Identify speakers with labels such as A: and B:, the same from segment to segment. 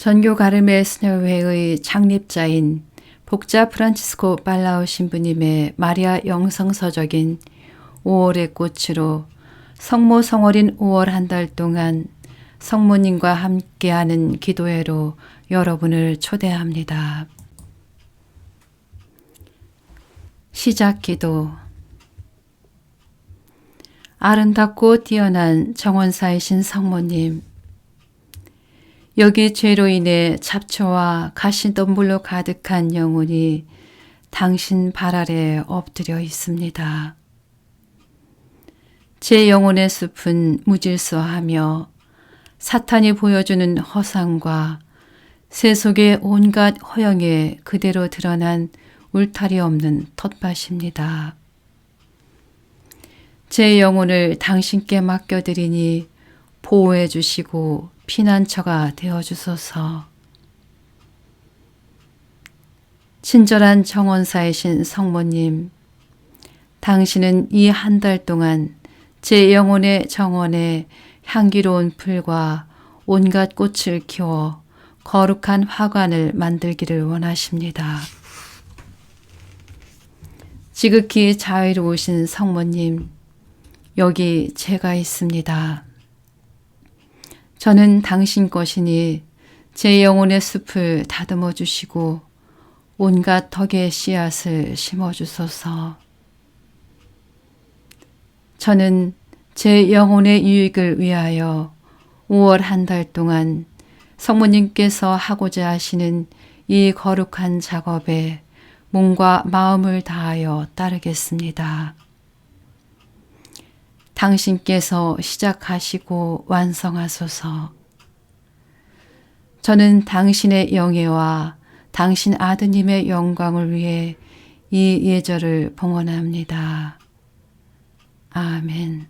A: 전교 가르메 스녀회의 창립자인 복자 프란치스코 빨라우 신부님의 마리아 영성서적인 5월의 꽃으로 성모 성월인 5월 한 달 동안 성모님과 함께하는 기도회로 여러분을 초대합니다. 시작 기도 아름답고 뛰어난 정원사이신 성모님 여기 죄로 인해 잡초와 가시덤불로 가득한 영혼이 당신 발 아래 엎드려 있습니다. 제 영혼의 숲은 무질서하며 사탄이 보여주는 허상과 세속의 온갖 허영에 그대로 드러난 울타리 없는 텃밭입니다. 제 영혼을 당신께 맡겨드리니 보호해 주시고 피난처가 되어 주소서. 친절한 정원사이신 성모님, 당신은 이 한 달 동안 제 영혼의 정원에 향기로운 풀과 온갖 꽃을 키워 거룩한 화관을 만들기를 원하십니다. 지극히 자유로우신 성모님, 여기 제가 있습니다. 저는 당신 것이니 제 영혼의 숲을 다듬어 주시고 온갖 덕의 씨앗을 심어 주소서. 저는 제 영혼의 유익을 위하여 5월 한 달 동안 성모님께서 하고자 하시는 이 거룩한 작업에 몸과 마음을 다하여 따르겠습니다. 당신께서 시작하시고 완성하소서. 저는 당신의 영예와 당신 아드님의 영광을 위해 이 예절을 봉헌합니다. 아멘.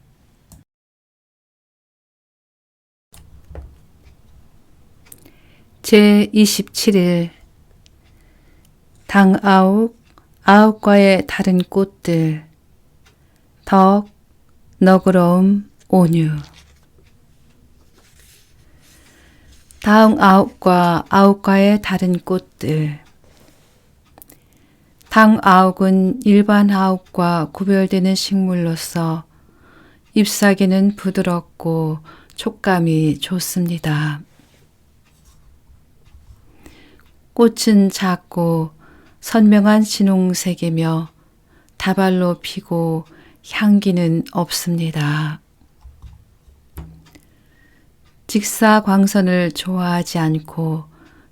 A: 제 27일 당 아홉 아홉과의 다른 꽃들 덕 너그러움 온유 다음 아홉과 아홉과의 다른 꽃들 당 아홉은 일반 아홉과 구별되는 식물로서 잎사귀는 부드럽고 촉감이 좋습니다. 꽃은 작고 선명한 진홍색이며 다발로 피고 향기는 없습니다. 직사 광선을 좋아하지 않고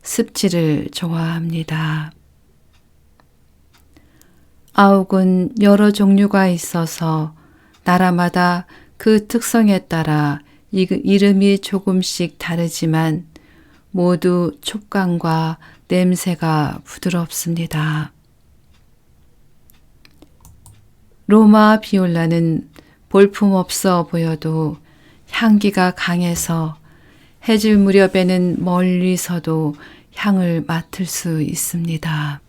A: 습지를 좋아합니다. 아욱은 여러 종류가 있어서 나라마다 그 특성에 따라 이름이 조금씩 다르지만 모두 촉감과 냄새가 부드럽습니다. 로마 비올라는 볼품없어 보여도 향기가 강해서 해질 무렵에는 멀리서도 향을 맡을 수 있습니다.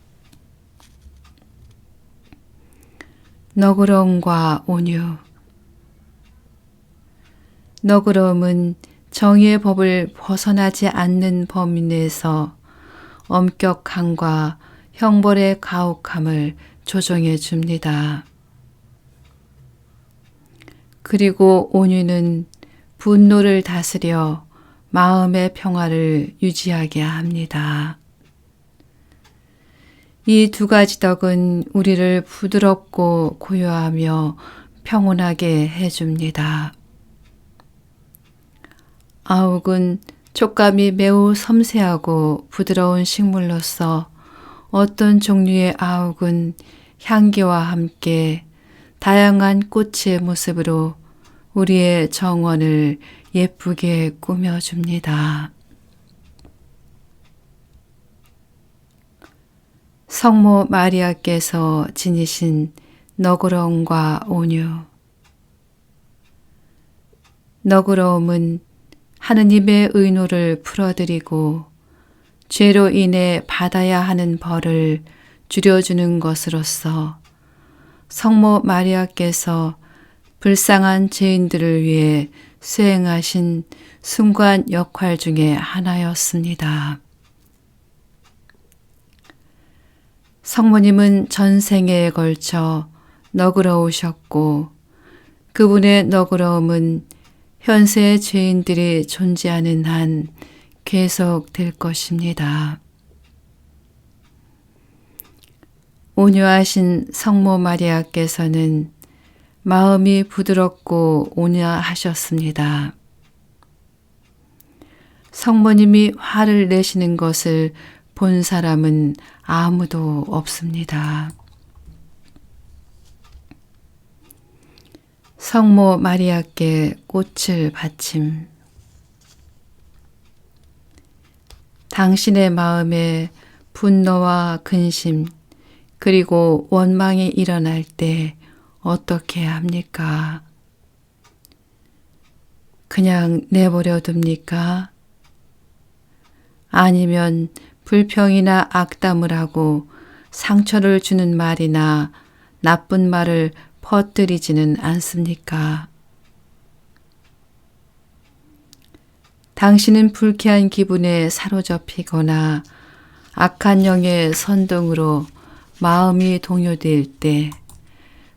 A: 너그러움과 온유 너그러움은 정의의 법을 벗어나지 않는 범위 내에서 엄격함과 형벌의 가혹함을 조정해 줍니다. 그리고 온유는 분노를 다스려 마음의 평화를 유지하게 합니다. 이 두 가지 덕은 우리를 부드럽고 고요하며 평온하게 해줍니다. 아욱은 촉감이 매우 섬세하고 부드러운 식물로서 어떤 종류의 아욱은 향기와 함께 다양한 꽃의 모습으로 우리의 정원을 예쁘게 꾸며줍니다. 성모 마리아께서 지니신 너그러움과 온유. 너그러움은 하느님의 의노를 풀어드리고 죄로 인해 받아야 하는 벌을 줄여주는 것으로서 성모 마리아께서 불쌍한 죄인들을 위해 수행하신 순관 역할 중의 하나였습니다. 성모님은 전생에 걸쳐 너그러우셨고 그분의 너그러움은 현세의 죄인들이 존재하는 한 계속될 것입니다. 온유하신 성모 마리아께서는 마음이 부드럽고 온유하셨습니다. 성모님이 화를 내시는 것을 본 사람은 아무도 없습니다. 성모 마리아께 꽃을 바침. 당신의 마음에 분노와 근심, 그리고 원망이 일어날 때 어떻게 합니까? 그냥 내버려 둡니까? 아니면 불평이나 악담을 하고 상처를 주는 말이나 나쁜 말을 퍼뜨리지는 않습니까? 당신은 불쾌한 기분에 사로잡히거나 악한 영의 선동으로 마음이 동요될 때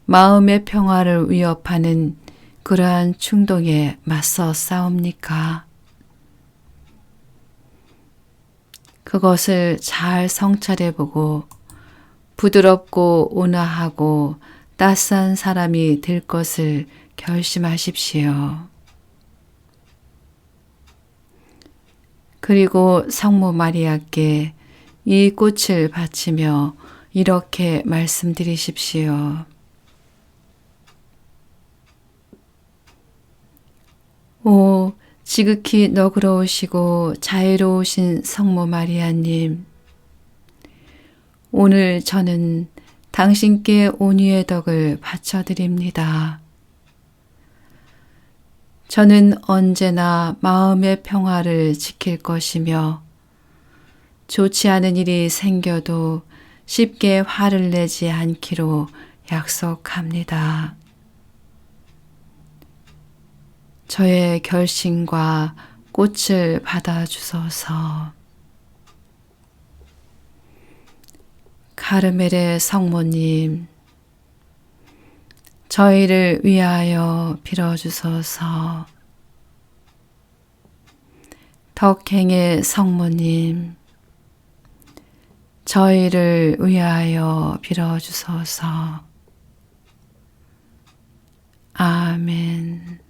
A: 마음의 평화를 위협하는 그러한 충동에 맞서 싸웁니까? 그것을 잘 성찰해 보고 부드럽고 온화하고 따스한 사람이 될 것을 결심하십시오. 그리고 성모 마리아께 이 꽃을 바치며 이렇게 말씀드리십시오. 오, 지극히 너그러우시고 자애로우신 성모 마리아님. 오늘 저는 당신께 온유의 덕을 바쳐드립니다. 저는 언제나 마음의 평화를 지킬 것이며 좋지 않은 일이 생겨도 쉽게 화를 내지 않기로 약속합니다. 저의 결심과 꽃을 받아주소서. 카르멜의 성모님, 저희를 위하여 빌어주소서. 덕행의 성모님, 저희를 위하여 빌어주소서. 아멘.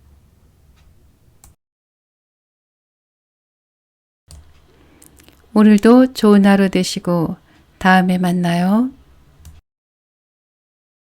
A: 오늘도 좋은 하루 되시고 다음에 만나요.